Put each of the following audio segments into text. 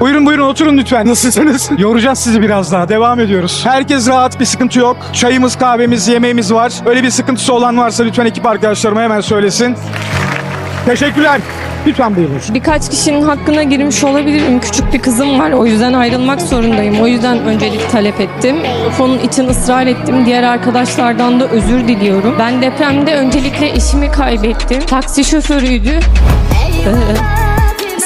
Buyurun buyurun oturun lütfen. Nasılsınız? Yoracağız sizi biraz daha. Devam ediyoruz. Herkes rahat bir sıkıntı yok. Çayımız, kahvemiz, yemeğimiz var. Öyle bir sıkıntısı olan varsa lütfen ekip arkadaşlarıma hemen söylesin. Teşekkürler. Lütfen buyurun. Birkaç kişinin hakkına girmiş olabilirim. Küçük bir kızım var. O yüzden ayrılmak zorundayım. O yüzden öncelik talep ettim. Konun için ısrar ettim. Diğer arkadaşlardan da özür diliyorum. Ben depremde öncelikle eşimi kaybettim. Taksi şoförüydü. Ee,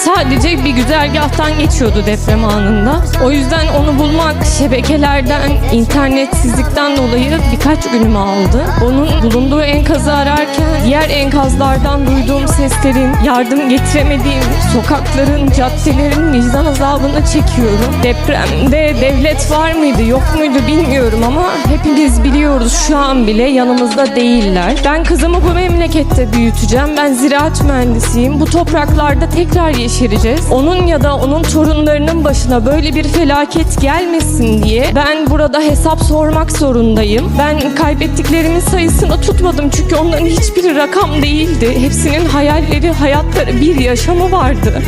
sadece bir güzergahtan geçiyordu deprem anında. O yüzden onu bulmak şebekelerden, internetsizlikten dolayı birkaç günümü aldı. Onun bulunduğu enkazı ararken diğer enkazlardan duyduğum seslerin, yardım getiremediğim sokakların, caddelerin vicdan azabını çekiyorum. Depremde devlet var mıydı, yok muydu bilmiyorum ama hepimiz biliyoruz şu an bile yanımızda değiller. Ben kızımı bu memlekette büyüteceğim. Ben ziraat mühendisiyim. Bu topraklarda tekrar yeşereceğiz. Onun ya da onun torunlarının başına böyle bir felaket gelmesin diye ben burada hesap sormak zorundayım. Ben kaybettiklerimin sayısını tutmadım çünkü onların hiçbiri rakam değildi. Hepsinin hayalleri, hayatları, bir yaşamı vardı.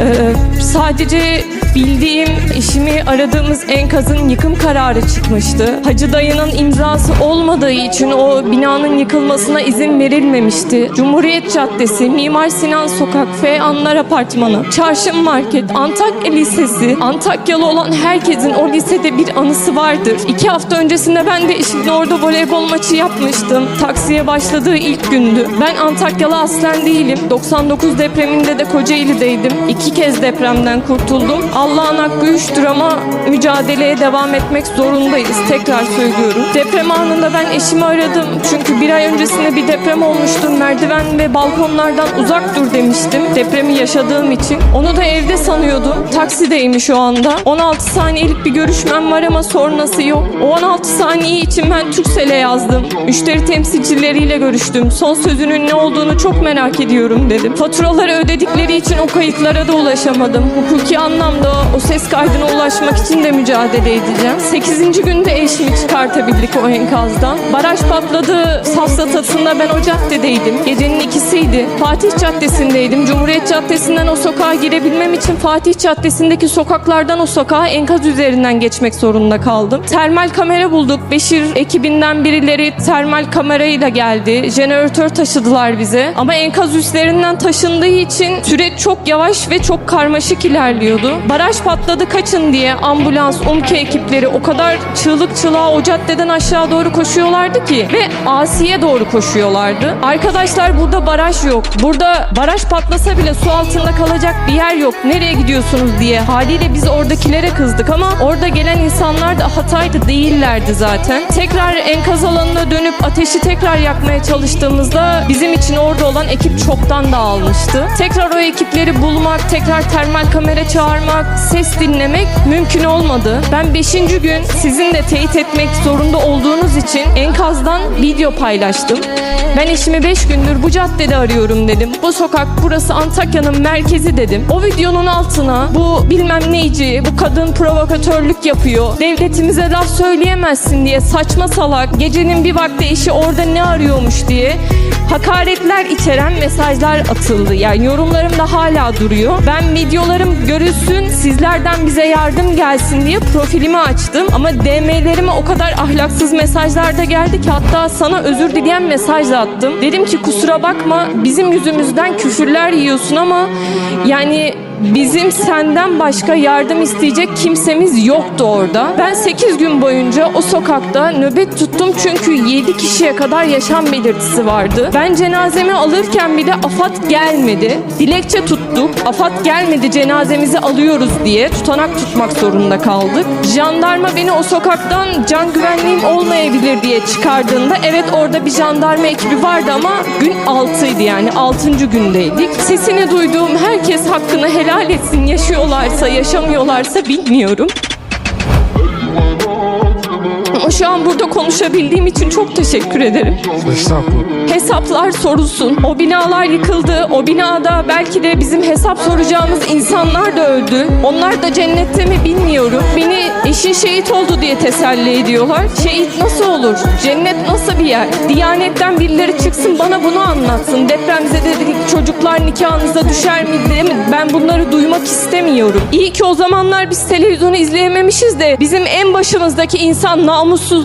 Ee, sadece bildiğim eşimi aradığımız enkazın yıkım kararı çıkmıştı. Hacı dayının imzası olmadığı için o binanın yıkılmasına izin verilmemişti. Cumhuriyet Caddesi, Mimar Sinan Sokak, F Anlar Apartmanı, Çarşı Market, Antakya Lisesi, Antakyalı olan herkesin o lisede bir anısı vardır. İki hafta öncesinde ben de eşimle orada voleybol maçı yapmıştım. Taksiye başladığı ilk gündü. Ben Antakyalı aslen değilim. 99 depreminde de Kocaeli'deydim. İki kez depremden kurtuldum. Allah'ın hakkı üçtür ama mücadeleye devam etmek zorundayız. Tekrar söylüyorum. Deprem anında ben eşimi aradım. Çünkü bir ay öncesinde bir deprem olmuştu. Merdiven ve balkonlardan uzak dur demiştim. Depremi yaşadığım için. Onu da evde sanıyordum. Taksideyim şu anda. 16 saniyelik bir görüşmem var ama sonrası yok. O 16 saniye için ben Türksel'e yazdım. Müşteri temsilcileriyle görüştüm. Son sözünün ne olduğunu çok merak ediyorum dedim. Faturaları ödedikleri için o kayıtlara da ulaşamadım. Hukuki anlamda o ses kaydına ulaşmak için de mücadele edeceğim. 8. günde eşimi çıkartabildik o enkazdan. Baraj patladı safsatasında ben o caddedeydim. Gecenin ikisiydi. Fatih Caddesi'ndeydim. Cumhuriyet Caddesi'nden o sokağa girebilmem için Fatih Caddesi'ndeki sokaklardan o sokağa enkaz üzerinden geçmek zorunda kaldım. Termal kamera bulduk. Beşir ekibinden birileri termal kamerayla geldi. Jeneratör taşıdılar bize. Ama enkaz üstlerinden taşındığı için süreç çok yavaş ve çok karmaşık ilerliyordu. Baraj patladı kaçın diye ambulans, UMKE ekipleri o kadar çığlık çığlığa o caddeden aşağı doğru koşuyorlardı ki ve Asiye doğru koşuyorlardı. Arkadaşlar burada baraj yok. Burada baraj patlasa bile su altında kalacak bir yer yok. Nereye gidiyorsunuz diye. Haliyle biz oradakilere kızdık ama orada gelen insanlar da Hatay'da değillerdi zaten. Tekrar enkaz alanına dönüp ateşi tekrar yakmaya çalıştığımızda bizim için orada olan ekip çoktan dağılmıştı. Tekrar o ekipleri bulmak, tekrar termal kamera çağırmak, ses dinlemek mümkün olmadı. Ben 5. gün sizin de teyit etmek zorunda olduğunuz için enkazdan video paylaştım. Ben eşimi 5 gündür bu caddede arıyorum dedim. Bu sokak burası Antakya'nın merkezi dedim. O videonun altına bu bilmem neyci, bu kadın provokatörlük yapıyor. Devletimize laf söyleyemezsin diye saçma salak gecenin bir vakti eşi orada ne arıyormuş diye hakaretler içeren mesajlar atıldı. Yani yorumlarım da hala duruyor. Ben videolarım görülsün, sizlerden bize yardım gelsin diye profilimi açtım. Ama DM'lerime o kadar ahlaksız mesajlar da geldi ki hatta sana özür dileyen mesaj da attım. Dedim ki kusura bakma bizim yüzümüzden küfürler yiyorsun ama yani Bizim senden başka yardım isteyecek kimsemiz yoktu orada. Ben 8 gün boyunca o sokakta nöbet tuttum çünkü 7 kişiye kadar yaşam belirtisi vardı. Ben cenazemi alırken bir de AFAD gelmedi. Dilekçe tuttuk. AFAD gelmedi cenazemizi alıyoruz diye tutanak tutmak zorunda kaldık. Jandarma beni o sokaktan can güvenliğim olmayabilir diye çıkardığında evet orada bir jandarma ekibi vardı ama gün 6'ydı yani 6. gündeydik. Sesini duyduğum herkes hakkını helal etsin yaşıyorlarsa yaşamıyorlarsa bilmiyorum. An burada konuşabildiğim için çok teşekkür ederim. Estağfurullah. Hesaplar sorulsun. O binalar yıkıldı. O binada belki de bizim hesap soracağımız insanlar da öldü. Onlar da cennette mi bilmiyorum. Beni eşin şehit oldu diye teselli ediyorlar. Şehit nasıl olur? Cennet nasıl bir yer? Diyanetten birileri çıksın bana bunu anlatsın. Depremzedelik çocuklar nikahınıza düşer mi değil mi? Ben bunları duymak istemiyorum. İyi ki o zamanlar biz televizyonu izleyememişiz de bizim en başımızdaki insan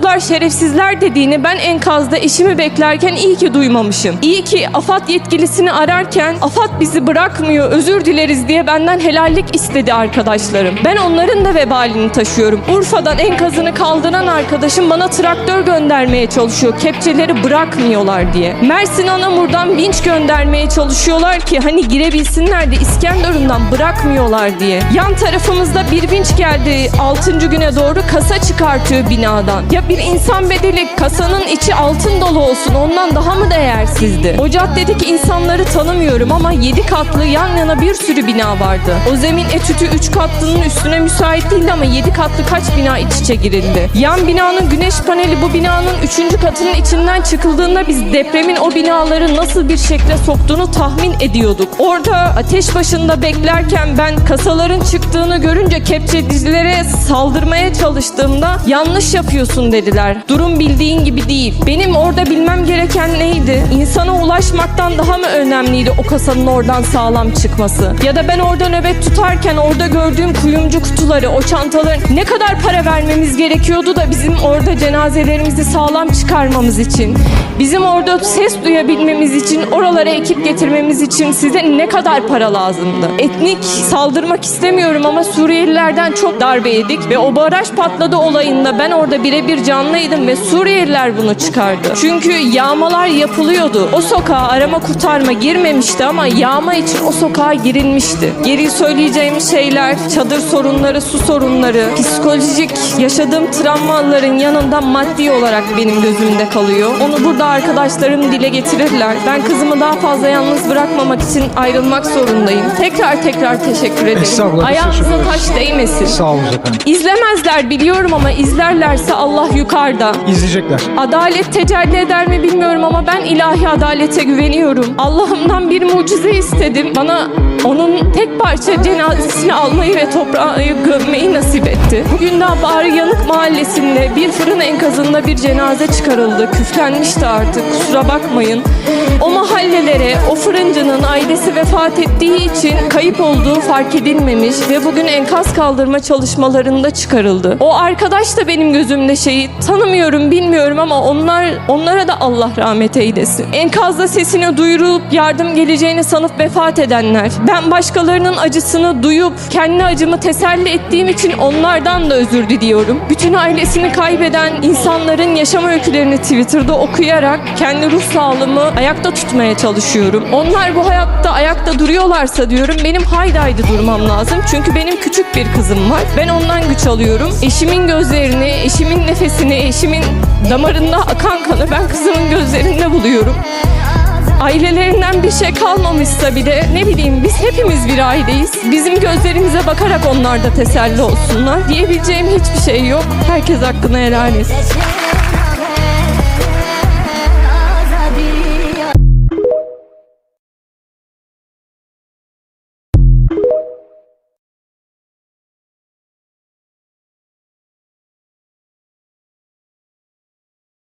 namussuzlar, şerefsizler dediğini ben enkazda eşimi beklerken iyi ki duymamışım. İyi ki AFAD yetkilisini ararken AFAD bizi bırakmıyor, özür dileriz diye benden helallik istedi arkadaşlarım. Ben onların da vebalini taşıyorum. Urfa'dan enkazını kaldıran arkadaşım bana traktör göndermeye çalışıyor. Kepçeleri bırakmıyorlar diye. Mersin Anamur'dan vinç göndermeye çalışıyorlar ki hani girebilsinler de İskenderun'dan bırakmıyorlar diye. Yan tarafımızda bir vinç geldi 6. güne doğru kasa çıkartıyor binadan. Ya bir insan bedeli kasanın içi altın dolu olsun ondan daha mı değersizdi? O caddedeki insanları tanımıyorum ama 7 katlı yan yana bir sürü bina vardı. O zemin etütü 3 katlının üstüne müsait değildi ama 7 katlı kaç bina iç içe girildi. Yan binanın güneş paneli bu binanın 3. katının içinden çıkıldığında biz depremin o binaları nasıl bir şekle soktuğunu tahmin ediyorduk. Orada ateş başında beklerken ben kasaların çıktığını görünce kepçecilere saldırmaya çalıştığımda yanlış yapıyorsun dediler. Durum bildiğin gibi değil. Benim orada bilmem gereken neydi? İnsana ulaşmaktan daha mı önemliydi o kasanın oradan sağlam çıkması? Ya da ben orada nöbet tutarken orada gördüğüm kuyumcu kutuları, o çantaların ne kadar para vermemiz gerekiyordu da bizim orada cenazelerimizi sağlam çıkarmamız için, bizim orada ses duyabilmemiz için, oralara ekip getirmemiz için size ne kadar para lazımdı? Etnik saldırmak istemiyorum ama Suriyelilerden çok darbe yedik ve o baraj patladı olayında ben orada birebir canlıydım ve Suriyeliler bunu çıkardı. Çünkü yağmalar yapılıyordu. O sokağa arama kurtarma girmemişti ama yağma için o sokağa girilmişti. Geri söyleyeceğim şeyler, çadır sorunları, su sorunları, psikolojik yaşadığım travmaların yanında maddi olarak benim gözümde kalıyor. Onu burada arkadaşlarım dile getirirler. Ben kızımı daha fazla yalnız bırakmamak için ayrılmak zorundayım. Tekrar tekrar teşekkür ederim. Ayağınıza taş değmesin. Sağ olun efendim. İzlemezler biliyorum ama izlerlerse Allah yukarıda. İzleyecekler. Adalet tecelli eder mi bilmiyorum ama ben ilahi adalete güveniyorum. Allah'ımdan bir mucize istedim. Bana onun tek parça cenazesini almayı ve toprağa gömmeyi nasip etti. Bugün daha Bağrı Yanık mahallesinde bir fırın enkazında bir cenaze çıkarıldı. Küflenmişti artık kusura bakmayın. O mahallelere o fırıncının ailesi vefat ettiği için kayıp olduğu fark edilmemiş ve bugün enkaz kaldırma çalışmalarında çıkarıldı. O arkadaş da benim gözümde şehit. Tanımıyorum, bilmiyorum ama onlar onlara da Allah rahmet eylesin. Enkazda sesini duyurup yardım geleceğini sanıp vefat edenler. Ben başkalarının acısını duyup kendi acımı teselli ettiğim için onlardan da özür diliyorum. Bütün ailesini kaybeden insanların yaşam öykülerini Twitter'da okuyarak kendi ruh sağlığımı ayakta tutmaya çalışıyorum. Onlar bu hayatta ayakta duruyorlarsa diyorum benim haydi haydi durmam lazım. Çünkü benim küçük bir kızım var. Ben ondan güç alıyorum. Eşimin gözlerini, eşimin nefesini, eşimin damarında akan kanı ben kızımın gözlerinde buluyorum. Ailelerinden bir şey kalmamışsa bile ne bileyim biz hepimiz bir aileyiz. Bizim gözlerimize bakarak onlar da teselli olsunlar. Diyebileceğim hiçbir şey yok. Herkes hakkını helal etsin.